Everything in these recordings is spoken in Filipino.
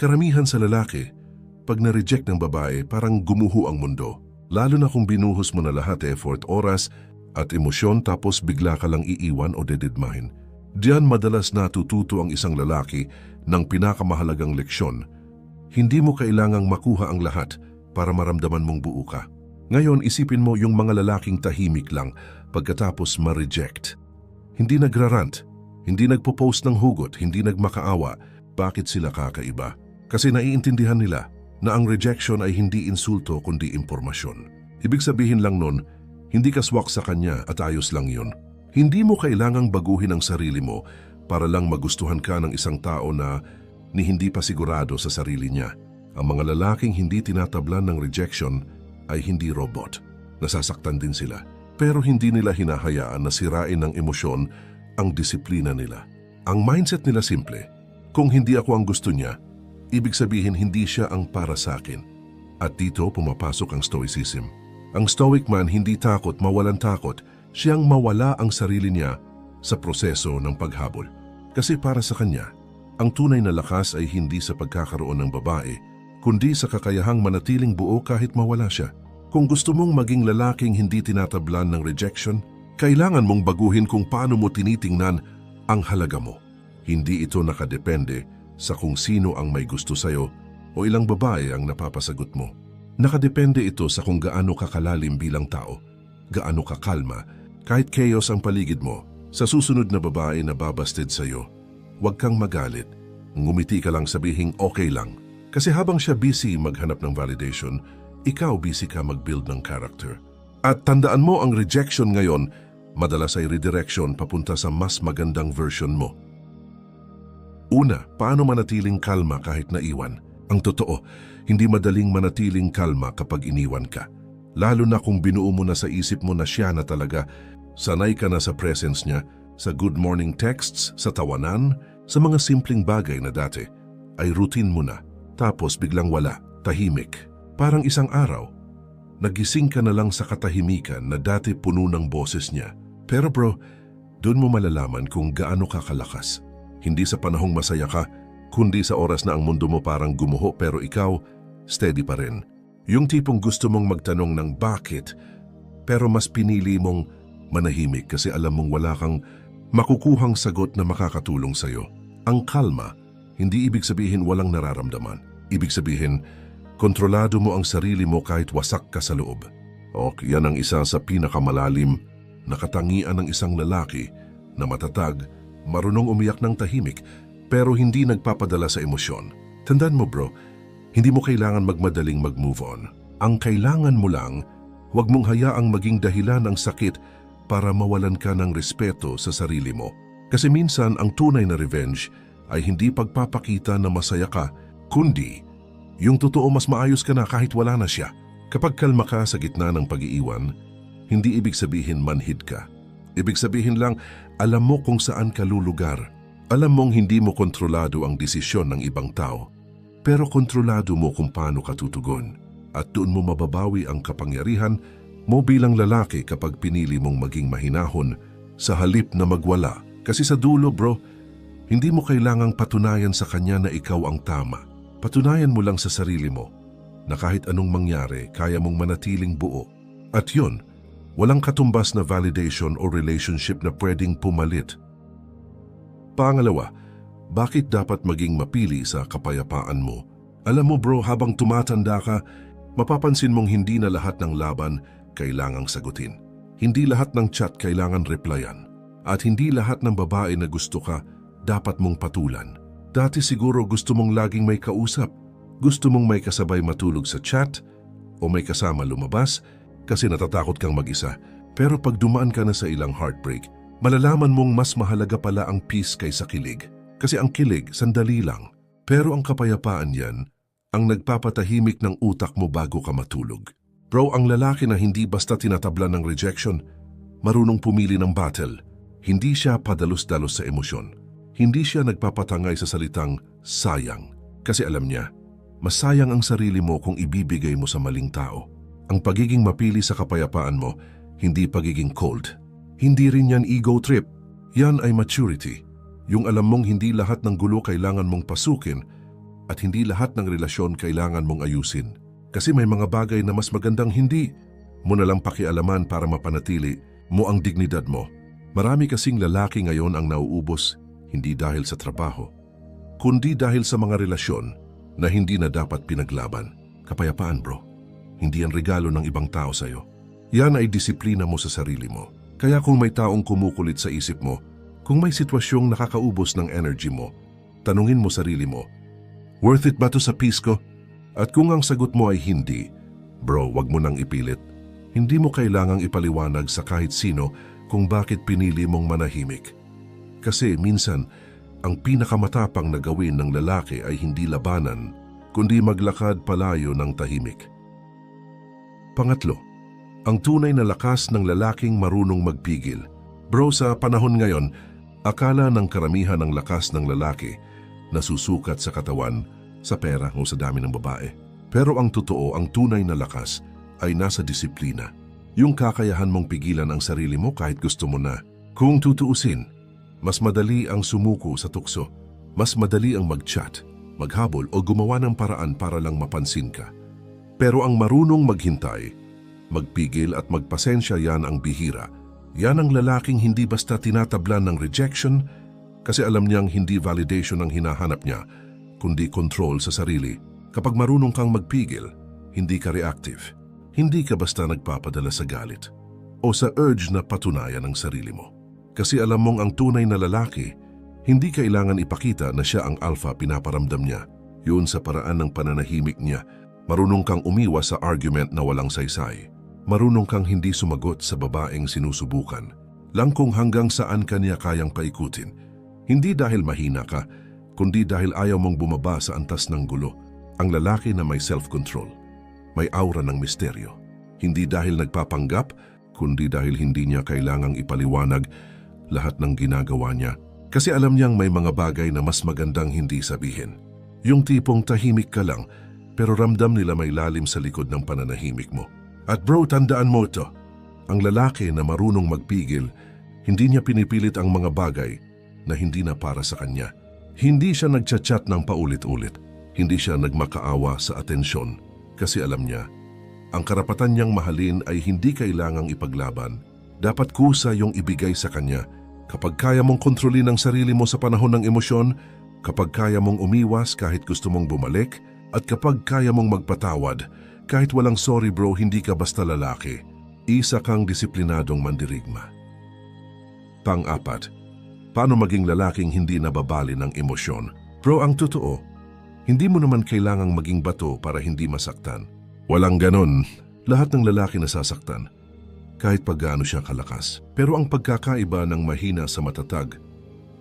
Karamihan sa lalaki, pag na-reject ng babae, parang gumuho ang mundo. Lalo na kung binuhos mo na lahat effort, oras at emosyon tapos bigla ka lang iiwan o dededmahin. Diyan madalas natututo ang isang lalaki ng pinakamahalagang leksyon. Hindi mo kailangang makuha ang lahat para maramdaman mong buo ka. Ngayon, isipin mo yung mga lalaking tahimik lang pagkatapos ma-reject. Hindi nagrarant, hindi nagpo-post ng hugot, hindi nagmakaawa. Bakit sila kakaiba? Kasi naiintindihan nila na ang rejection ay hindi insulto kundi impormasyon. Ibig sabihin lang nun, hindi ka swak sa kanya at ayos lang yun. Hindi mo kailangang baguhin ang sarili mo para lang magustuhan ka ng isang tao na ni hindi pa sigurado sa sarili niya. Ang mga lalaking hindi tinatablan ng rejection ay hindi robot. Nasasaktan din sila. Pero hindi nila hinahayaan na sirain ng emosyon ang disiplina nila. Ang mindset nila simple. Kung hindi ako ang gusto niya, ibig sabihin hindi siya ang para sa akin. At dito pumapasok ang stoicism. Ang stoic man hindi takot mawalan takot, siyang mawala ang sarili niya sa proseso ng paghabol. Kasi para sa kanya, ang tunay na lakas ay hindi sa pagkakaroon ng babae, kundi sa kakayahang manatiling buo kahit mawala siya. Kung gusto mong maging lalaking hindi tinatablan ng rejection, kailangan mong baguhin kung paano mo tinitingnan ang halaga mo. Hindi ito nakadepende sa kung sino ang may gusto sa'yo o ilang babae ang napapasagot mo. Nakadepende ito sa kung gaano kakalalim bilang tao, gaano kakalma, kahit chaos ang paligid mo. Sa susunod na babae na babasted sa'yo, huwag kang magalit. Ngumiti ka lang sabihing okay lang. Kasi habang siya busy maghanap ng validation, ikaw busy ka mag-build ng character. At tandaan mo ang rejection ngayon, madalas ay redirection papunta sa mas magandang version mo. Una, paano manatiling kalma kahit naiwan? Ang totoo, hindi madaling manatiling kalma kapag iniwan ka. Lalo na kung binuo mo na sa isip mo na siya na talaga, sanay ka na sa presence niya, sa good morning texts, sa tawanan, sa mga simpleng bagay na dati, ay routine mo na. Tapos biglang wala, tahimik. Parang isang araw, nagising ka na lang sa katahimikan na dati puno ng boses niya. Pero bro, doon mo malalaman kung gaano ka kalakas. Hindi sa panahong masaya ka, kundi sa oras na ang mundo mo parang gumuho pero ikaw, steady pa rin. Yung tipong gusto mong magtanong ng bakit, pero mas pinili mong manahimik kasi alam mong wala kang makukuhang sagot na makakatulong sa'yo. Ang kalma, hindi ibig sabihin walang nararamdaman. Ibig sabihin, kontrolado mo ang sarili mo kahit wasak ka sa loob. O yan ang isa sa pinakamalalim na katangian ng isang lalaki na matatag marunong umiyak ng tahimik pero hindi nagpapadala sa emosyon. Tandaan mo bro, hindi mo kailangan magmadaling mag-move on. Ang kailangan mo lang, huwag mong hayaang maging dahilan ng sakit para mawalan ka ng respeto sa sarili mo. Kasi minsan ang tunay na revenge ay hindi pagpapakita na masaya ka, kundi yung totoo mas maayos ka na kahit wala na siya. Kapag kalma ka sa gitna ng pag-iiwan, hindi ibig sabihin manhid ka. Ibig sabihin lang, alam mo kung saan ka lulugar. Alam mong hindi mo kontrolado ang desisyon ng ibang tao. Pero kontrolado mo kung paano ka tutugon. At doon mo mababawi ang kapangyarihan mo bilang lalaki kapag pinili mong maging mahinahon sa halip na magwala. Kasi sa dulo bro, hindi mo kailangang patunayan sa kanya na ikaw ang tama. Patunayan mo lang sa sarili mo na kahit anong mangyari, kaya mong manatiling buo. At yon, Walang katumbas na validation o relationship na pwedeng pumalit. Pangalawa, bakit dapat maging mapili sa kapayapaan mo? Alam mo bro, habang tumatanda ka, mapapansin mong hindi na lahat ng laban kailangang sagutin. Hindi lahat ng chat kailangan replyan. At hindi lahat ng babae na gusto ka dapat mong patulan. Dati siguro gusto mong laging may kausap. Gusto mong may kasabay matulog sa chat o may kasama lumabas kasi natatakot kang mag-isa. Pero pag dumaan ka na sa ilang heartbreak, malalaman mong mas mahalaga pala ang peace kaysa kilig. Kasi ang kilig, sandali lang. Pero ang kapayapaan yan, ang nagpapatahimik ng utak mo bago ka matulog. Bro, ang lalaki na hindi basta tinatablan ng rejection, marunong pumili ng battle. Hindi siya padalos-dalos sa emosyon. Hindi siya nagpapatangay sa salitang sayang. Kasi alam niya, masayang ang sarili mo kung ibibigay mo sa maling tao. Ang pagiging mapili sa kapayapaan mo, hindi pagiging cold. Hindi rin yan ego trip. Yan ay maturity. Yung alam mong hindi lahat ng gulo kailangan mong pasukin At hindi lahat ng relasyon kailangan mong ayusin. Kasi may mga bagay na mas magandang hindi mo na lang pakialaman para mapanatili mo ang dignidad mo. Marami kasing lalaki ngayon ang nauubos hindi dahil sa trabaho, kundi dahil sa mga relasyon na hindi na dapat pinaglaban. Kapayapaan bro, hindi yan regalo ng ibang tao sa'yo. Yan ay disiplina mo sa sarili mo. Kaya kung may taong kumukulit sa isip mo, kung may sitwasyong nakakaubos ng energy mo, tanungin mo sarili mo, worth it ba to sa peace ko? At kung ang sagot mo ay hindi, bro, wag mo nang ipilit. Hindi mo kailangang ipaliwanag sa kahit sino kung bakit pinili mong manahimik. Kasi minsan, ang pinakamatapang na gawin ng lalaki ay hindi labanan, kundi maglakad palayo ng tahimik. Pangatlo, ang tunay na lakas ng lalaking marunong magpigil. Bro, sa panahon ngayon, akala ng karamihan ng lakas ng lalaki nasusukat sa katawan, sa pera o sa dami ng babae. Pero ang totoo, ang tunay na lakas ay nasa disiplina. Yung kakayahan mong pigilan ang sarili mo kahit gusto mo na. Kung tutuusin, mas madali ang sumuko sa tukso. Mas madali ang mag-chat, maghabol o gumawa ng paraan para lang mapansin ka. Pero ang marunong maghintay, magpigil at magpasensya yan ang bihira. Yan ang lalaking hindi basta tinatablan ng rejection kasi alam niyang hindi validation ang hinahanap niya, kundi control sa sarili. Kapag marunong kang magpigil, hindi ka reactive. Hindi ka basta nagpapadala sa galit o sa urge na patunayan ang sarili mo. Kasi alam mong ang tunay na lalaki, hindi kailangan ipakita na siya ang alpha pinaparamdam niya. Yun sa paraan ng pananahimik niya. Marunong kang umiwas sa argument na walang saysay. Marunong kang hindi sumagot sa babaeng sinusubukan. Lang kung hanggang saan kanya kayang paikutin. Hindi dahil mahina ka, kundi dahil ayaw mong bumaba sa antas ng gulo. Ang lalaki na may self-control. May aura ng misteryo. Hindi dahil nagpapanggap, kundi dahil hindi niya kailangang ipaliwanag lahat ng ginagawa niya kasi alam niyang may mga bagay na mas magandang hindi sabihin. Yung tipong tahimik ka lang pero ramdam nila may lalim sa likod ng pananahimik mo. At bro, tandaan mo ito. Ang lalaki na marunong magpigil, hindi niya pinipilit ang mga bagay na hindi na para sa kanya. Hindi siya nagchat-chat ng paulit-ulit. Hindi siya nagmakaawa sa atensyon kasi alam niya, ang karapatan niyang mahalin ay hindi kailangang ipaglaban. Dapat kusa yung ibigay sa kanya Kapag kaya mong kontrolin ang sarili mo sa panahon ng emosyon, kapag kaya mong umiwas kahit gusto mong bumalik, at kapag kaya mong magpatawad, kahit walang sorry bro, hindi ka basta lalaki. Isa kang disiplinadong mandirigma. Pang-apat, paano maging lalaking hindi nababali ng emosyon? Bro, ang totoo, hindi mo naman kailangang maging bato para hindi masaktan. Walang ganon. Lahat ng lalaki nasasaktan kahit paggaano siya kalakas. Pero ang pagkakaiba ng mahina sa matatag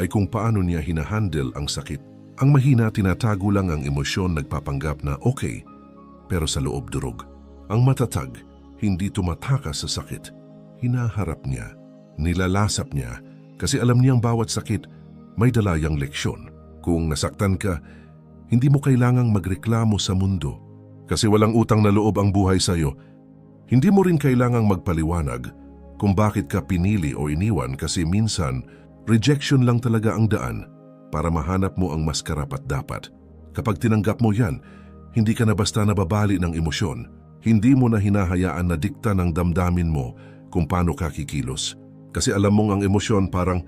ay kung paano niya hinahandle ang sakit. Ang mahina tinatago lang ang emosyon nagpapanggap na okay, pero sa loob durog. Ang matatag, hindi tumatakas sa sakit. Hinaharap niya, nilalasap niya, kasi alam niyang bawat sakit may dalayang leksyon. Kung nasaktan ka, hindi mo kailangang magreklamo sa mundo kasi walang utang na loob ang buhay sa iyo hindi mo rin kailangang magpaliwanag kung bakit ka pinili o iniwan kasi minsan rejection lang talaga ang daan para mahanap mo ang mas karapat dapat. Kapag tinanggap mo yan, hindi ka na basta nababali ng emosyon. Hindi mo na hinahayaan na dikta ng damdamin mo kung paano ka kikilos. Kasi alam mong ang emosyon parang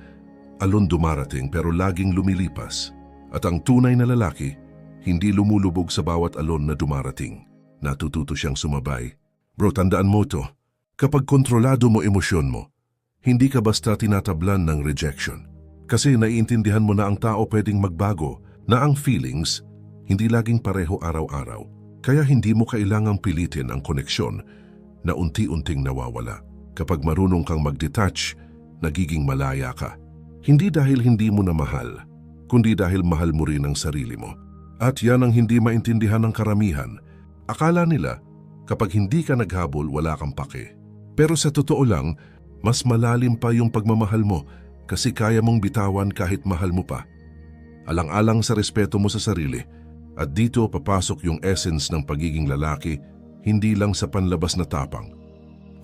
alon dumarating pero laging lumilipas. At ang tunay na lalaki, hindi lumulubog sa bawat alon na dumarating. Natututo siyang sumabay Bro, tandaan mo to. Kapag kontrolado mo emosyon mo, hindi ka basta tinatablan ng rejection. Kasi naiintindihan mo na ang tao pwedeng magbago, na ang feelings hindi laging pareho araw-araw. Kaya hindi mo kailangang pilitin ang koneksyon na unti-unting nawawala. Kapag marunong kang mag-detach, nagiging malaya ka. Hindi dahil hindi mo na mahal, kundi dahil mahal mo rin ang sarili mo. At yan ang hindi maintindihan ng karamihan. Akala nila Kapag hindi ka naghabol, wala kang pake. Pero sa totoo lang, mas malalim pa yung pagmamahal mo kasi kaya mong bitawan kahit mahal mo pa. Alang-alang sa respeto mo sa sarili at dito papasok yung essence ng pagiging lalaki hindi lang sa panlabas na tapang,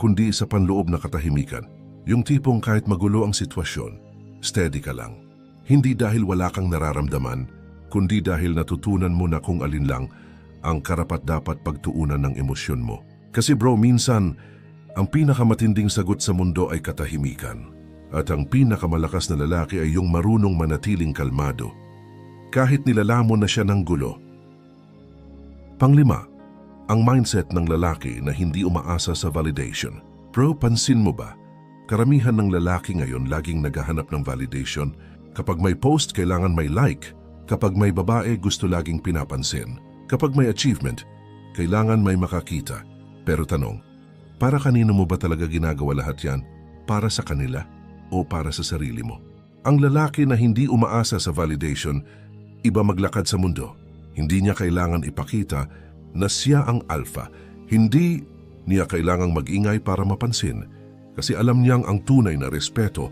kundi sa panloob na katahimikan. Yung tipong kahit magulo ang sitwasyon, steady ka lang. Hindi dahil wala kang nararamdaman, kundi dahil natutunan mo na kung alin lang ang karapat-dapat pagtuunan ng emosyon mo. Kasi bro, minsan, ang pinakamatinding sagot sa mundo ay katahimikan. At ang pinakamalakas na lalaki ay yung marunong manatiling kalmado. Kahit nilalamon na siya ng gulo. Panglima, ang mindset ng lalaki na hindi umaasa sa validation. Bro, pansin mo ba? Karamihan ng lalaki ngayon laging naghahanap ng validation. Kapag may post, kailangan may like. Kapag may babae, gusto laging pinapansin. Kapag may achievement, kailangan may makakita. Pero tanong, para kanino mo ba talaga ginagawa lahat yan? Para sa kanila o para sa sarili mo? Ang lalaki na hindi umaasa sa validation, iba maglakad sa mundo. Hindi niya kailangan ipakita na siya ang alpha. Hindi niya kailangang mag-ingay para mapansin. Kasi alam niyang ang tunay na respeto,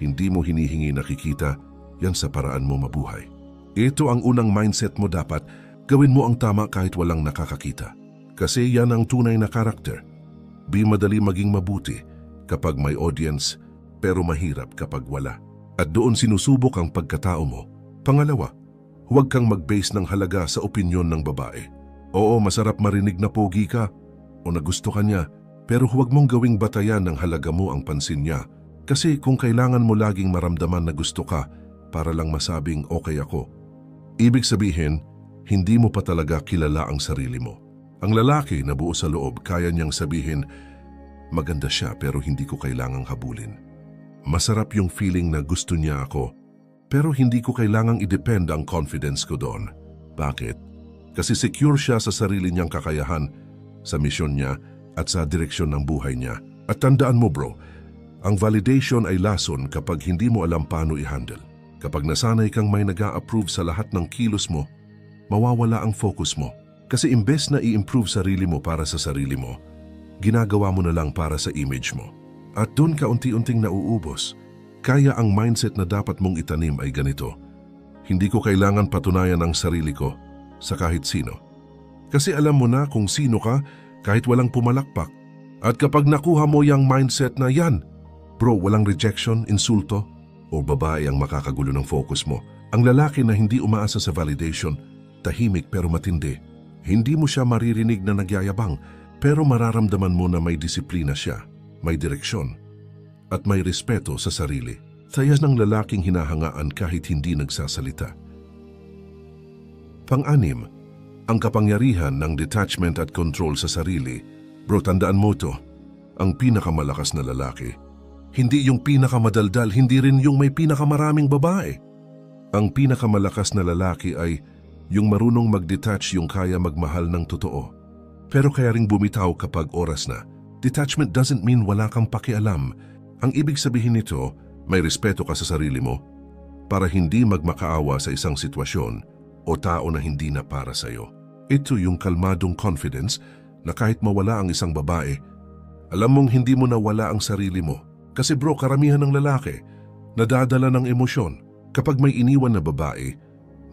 hindi mo hinihingi nakikita, yan sa paraan mo mabuhay. Ito ang unang mindset mo dapat, gawin mo ang tama kahit walang nakakakita. Kasi yan ang tunay na karakter. Di madali maging mabuti kapag may audience, pero mahirap kapag wala. At doon sinusubok ang pagkatao mo. Pangalawa, huwag kang mag-base ng halaga sa opinyon ng babae. Oo, masarap marinig na pogi ka o nagusto ka niya, pero huwag mong gawing batayan ng halaga mo ang pansin niya. Kasi kung kailangan mo laging maramdaman na gusto ka para lang masabing okay ako, ibig sabihin, hindi mo pa talaga kilala ang sarili mo. Ang lalaki na buo sa loob, kaya niyang sabihin, maganda siya pero hindi ko kailangang habulin. Masarap yung feeling na gusto niya ako, pero hindi ko kailangang i-depend ang confidence ko doon. Bakit? Kasi secure siya sa sarili niyang kakayahan, sa misyon niya at sa direksyon ng buhay niya. At tandaan mo bro, ang validation ay lason kapag hindi mo alam paano i-handle. Kapag nasanay kang may nag approve sa lahat ng kilos mo, mawawala ang focus mo. Kasi imbes na i-improve sarili mo para sa sarili mo, ginagawa mo na lang para sa image mo. At doon ka unti-unting nauubos. Kaya ang mindset na dapat mong itanim ay ganito. Hindi ko kailangan patunayan ang sarili ko sa kahit sino. Kasi alam mo na kung sino ka kahit walang pumalakpak. At kapag nakuha mo yung mindset na yan, bro, walang rejection, insulto, o babae ang makakagulo ng focus mo. Ang lalaki na hindi umaasa sa validation, tahimik pero matindi. Hindi mo siya maririnig na nagyayabang, pero mararamdaman mo na may disiplina siya, may direksyon, at may respeto sa sarili. Sayas ng lalaking hinahangaan kahit hindi nagsasalita. Pang-anim, ang kapangyarihan ng detachment at control sa sarili. Bro, tandaan mo to, ang pinakamalakas na lalaki. Hindi yung pinakamadaldal, hindi rin yung may pinakamaraming babae. Ang pinakamalakas na lalaki ay yung marunong mag-detach yung kaya magmahal ng totoo. Pero kaya ring bumitaw kapag oras na. Detachment doesn't mean wala kang pakialam. Ang ibig sabihin nito, may respeto ka sa sarili mo para hindi magmakaawa sa isang sitwasyon o tao na hindi na para sa'yo. Ito yung kalmadong confidence na kahit mawala ang isang babae, alam mong hindi mo nawala ang sarili mo. Kasi bro, karamihan ng lalaki, nadadala ng emosyon. Kapag may iniwan na babae,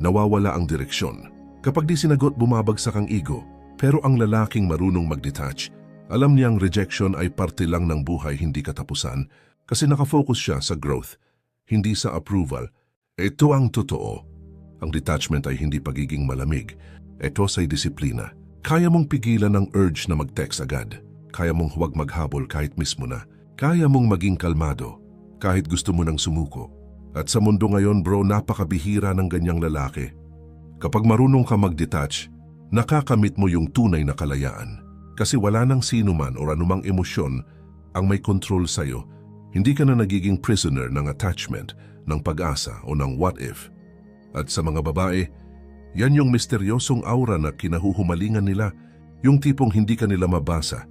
nawawala ang direksyon. Kapag di sinagot, bumabagsak ang ego. Pero ang lalaking marunong mag-detach, alam niyang rejection ay parte lang ng buhay hindi katapusan kasi nakafocus siya sa growth, hindi sa approval. Ito ang totoo. Ang detachment ay hindi pagiging malamig. Ito ay disiplina. Kaya mong pigilan ang urge na mag-text agad. Kaya mong huwag maghabol kahit mismo na. Kaya mong maging kalmado kahit gusto mo nang sumuko. At sa mundo ngayon bro, napakabihira ng ganyang lalaki. Kapag marunong ka mag-detach, nakakamit mo yung tunay na kalayaan. Kasi wala nang sino man o anumang emosyon ang may control sa'yo. Hindi ka na nagiging prisoner ng attachment, ng pag-asa o ng what if. At sa mga babae, yan yung misteryosong aura na kinahuhumalingan nila, yung tipong hindi ka nila mabasa,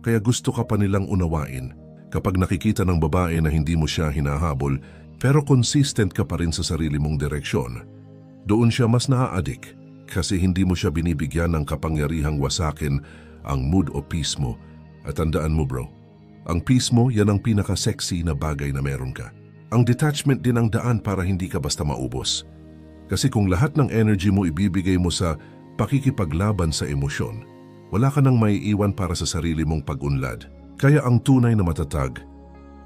kaya gusto ka pa nilang unawain. Kapag nakikita ng babae na hindi mo siya hinahabol, pero consistent ka pa rin sa sarili mong direksyon, doon siya mas naa-addict kasi hindi mo siya binibigyan ng kapangyarihang wasakin ang mood o peace mo. At tandaan mo bro, ang peace mo yan ang pinaka-sexy na bagay na meron ka. Ang detachment din ang daan para hindi ka basta maubos. Kasi kung lahat ng energy mo ibibigay mo sa pakikipaglaban sa emosyon, wala ka nang may iwan para sa sarili mong pag-unlad. Kaya ang tunay na matatag,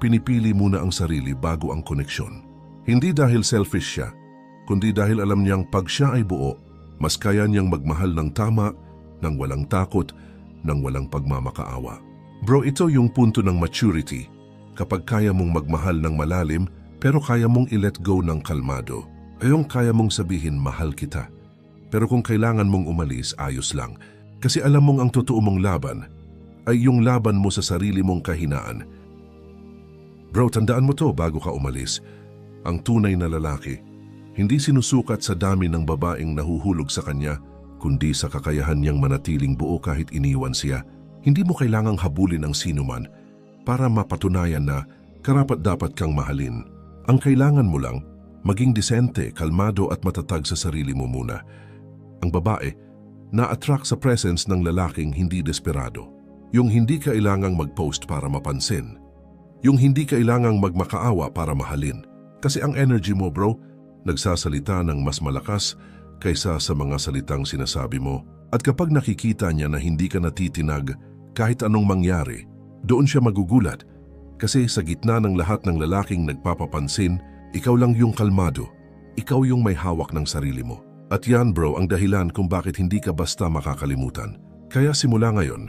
pinipili muna ang sarili bago ang koneksyon. Hindi dahil selfish siya, kundi dahil alam niyang pag siya ay buo, mas kaya niyang magmahal ng tama, ng walang takot, ng walang pagmamakaawa. Bro, ito yung punto ng maturity. Kapag kaya mong magmahal ng malalim, pero kaya mong i-let go ng kalmado. Ayong kaya mong sabihin, mahal kita. Pero kung kailangan mong umalis, ayos lang. Kasi alam mong ang totoo mong laban ay yung laban mo sa sarili mong kahinaan. Bro, tandaan mo to bago ka umalis. Ang tunay na lalaki, hindi sinusukat sa dami ng babaeng nahuhulog sa kanya, kundi sa kakayahan niyang manatiling buo kahit iniwan siya. Hindi mo kailangang habulin ang sinuman para mapatunayan na karapat dapat kang mahalin. Ang kailangan mo lang, maging disente, kalmado at matatag sa sarili mo muna. Ang babae, na-attract sa presence ng lalaking hindi desperado. Yung hindi kailangang mag-post para mapansin. Yung hindi kailangang magmakaawa para mahalin. Kasi ang energy mo bro, nagsasalita ng mas malakas kaysa sa mga salitang sinasabi mo. At kapag nakikita niya na hindi ka natitinag kahit anong mangyari, doon siya magugulat. Kasi sa gitna ng lahat ng lalaking nagpapapansin, ikaw lang yung kalmado. Ikaw yung may hawak ng sarili mo. At yan bro ang dahilan kung bakit hindi ka basta makakalimutan. Kaya simula ngayon,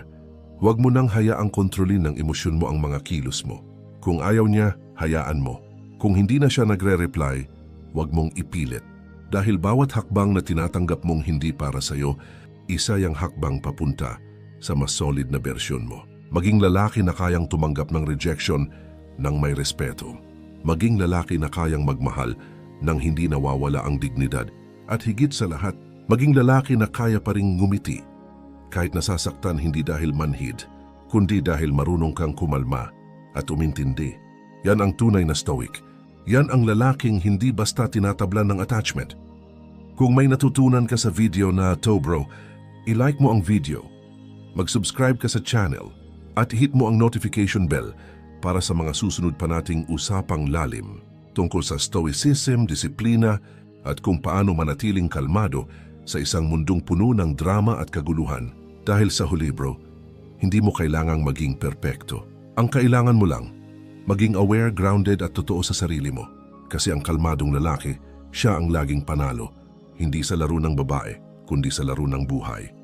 huwag mo nang hayaang kontrolin ng emosyon mo ang mga kilos mo. Kung ayaw niya, hayaan mo. Kung hindi na siya nagre-reply, huwag mong ipilit. Dahil bawat hakbang na tinatanggap mong hindi para sa'yo, isa yung hakbang papunta sa mas solid na bersyon mo. Maging lalaki na kayang tumanggap ng rejection ng may respeto. Maging lalaki na kayang magmahal nang hindi nawawala ang dignidad. At higit sa lahat, maging lalaki na kaya pa ring ngumiti. Kahit nasasaktan hindi dahil manhid, kundi dahil marunong kang kumalma at umintindi. Yan ang tunay na stoic. Yan ang lalaking hindi basta tinatablan ng attachment. Kung may natutunan ka sa video na to bro, i-like mo ang video, mag-subscribe ka sa channel, at hit mo ang notification bell para sa mga susunod pa nating usapang lalim tungkol sa stoicism, disiplina at kung paano manatiling kalmado sa isang mundong puno ng drama at kaguluhan. Dahil sa huli bro, hindi mo kailangang maging perpekto. Ang kailangan mo lang, maging aware, grounded at totoo sa sarili mo. Kasi ang kalmadong lalaki, siya ang laging panalo, hindi sa laro ng babae, kundi sa laro ng buhay.